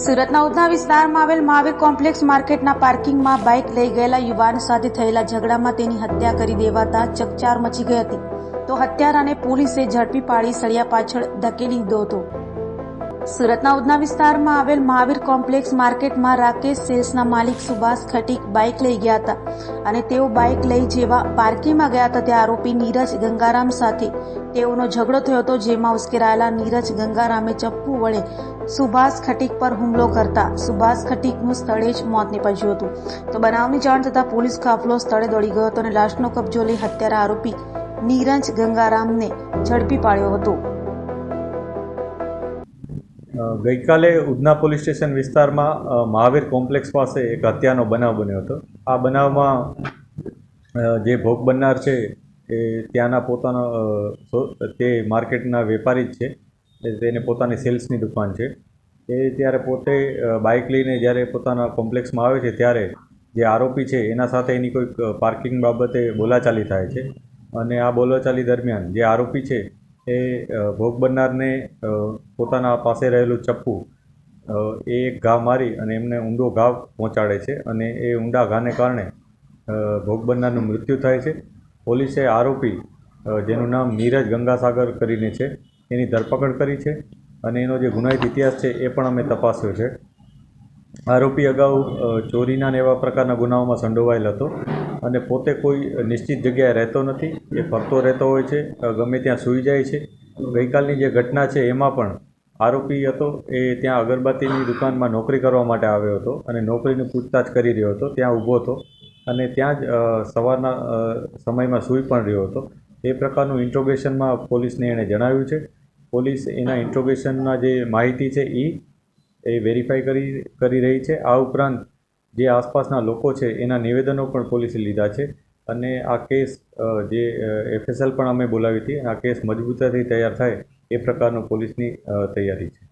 સુરતના ઉધના વિસ્તારમાં આવેલ મહાવીર કોમ્પ્લેક્સ માર્કેટના પાર્કિંગમાં બાઇક લઈ ગયેલા યુવાન સાથે થયેલા ઝઘડામાં તેની હત્યા કરી દેવાતા ચકચાર મચી ગઈ હતી. તો હત્યારાને પોલીસે ઝડપી પાડી સળિયા પાછળ ધકેલી દીધો હતો સુરતના ઉધના વિસ્તારમાં આવેલ મહાવીર કોમ્પ્લેક્સ માર્કેટમાં રાકેશ સેલ્સના માલિક સુભાષ ખટીક બાઇક લઈ ગયા હતા અને તેઓ બાઇક લઈ જેવા પાર્કિંગમાં ગયા હતા તે આરોપી નીરજ ગંગારામ સાથે. તેઓનો ઝઘડો થયો હતો જેમાં ઉશ્કેરાયેલા નીરજ ગંગારામે ચપ્પુ વડે સુભાષ ખટીક પર હુમલો કરતા સુભાષ ખટીકનું સ્થળે જ મોત નીપજ્યું હતું. તો બનાવની જાણ થતાં પોલીસ કાફલો સ્થળે દોડી ગયો હતો અને લાશનો કબજો લઈ હત્યારા આરોપી નીરજ ગંગારામને ઝડપી પાડ્યો હતો. ગઈકાલે ઉધના પોલીસ સ્ટેશન વિસ્તારમાં મહાવીર કોમ્પ્લેક્સ પાસે એક હત્યાનો બનાવ બન્યો હતો. આ બનાવમાં જે ભોગ બનનાર છે, એ ત્યાંના પોતાનો તે માર્કેટના વેપારી જ છે. તેને પોતાની સેલ્સની દુકાન છે. એ ત્યારે પોતે બાઇક લઈને જ્યારે પોતાના કોમ્પ્લેક્સમાં આવે છે, ત્યારે જે આરોપી છે, એના સાથે એની કોઈક પાર્કિંગ બાબતે બોલાચાલી થાય છે. અને આ બોલાચાલી દરમિયાન જે આરોપી છે એ ભોગ બનનારને પોતાના પાસે રહેલું ચપ્પુ એ એક ઘા મારી અને એમને ઊંડો ઘા પહોંચાડે છે અને એ ઊંડા ઘાને કારણે ભોગ બનનારનું મૃત્યુ થાય છે. પોલીસે આરોપી જેનું નામ નીરજ ગંગાસાગર કરીને છે, એની ધરપકડ કરી છે અને એનો જે ગુનાહિત ઇતિહાસ છે એ પણ અમે તપાસ્યો છે. આરોપી અગાઉ ચોરીના ને એવા પ્રકારના ગુનાઓમાં સંડોવાયેલ હતો અને પોતે કોઈ નિશ્ચિત જગ્યાએ રહેતો નથી. એ ફરતો રહેતો હોય છે ગમે ત્યાં સૂઈ જાય છે. ગઈકાલની જે ઘટના છે, એમાં પણ આરોપી હતો, એ ત્યાં અગરબત્તીની દુકાનમાં નોકરી કરવા માટે આવ્યો હતો અને નોકરીની પૂછતાછ કરી રહ્યો હતો, ત્યાં ઊભો હતો અને ત્યાં જ સવારના સમયમાં સૂઈ પણ રહ્યો હતો. એ પ્રકારનું ઇન્ટ્રોગેશનમાં પોલીસને એણે જણાવ્યું છે. પોલીસ એના ઇન્ટ્રોગેશનના જે માહિતી છે એ એ વેરીફાઈ કરી કરી રહી છે. આ ઉપરાંત જે આસપાસના લોકો છે, એના નિવેદનો પણ પોલીસે લીધા છે અને આ કેસ જે એફએસએલ પણ અમે બોલાવી હતી આ કેસ મજબૂતાથી તૈયાર થાય એ પ્રકારનો પોલીસની તૈયારી છે.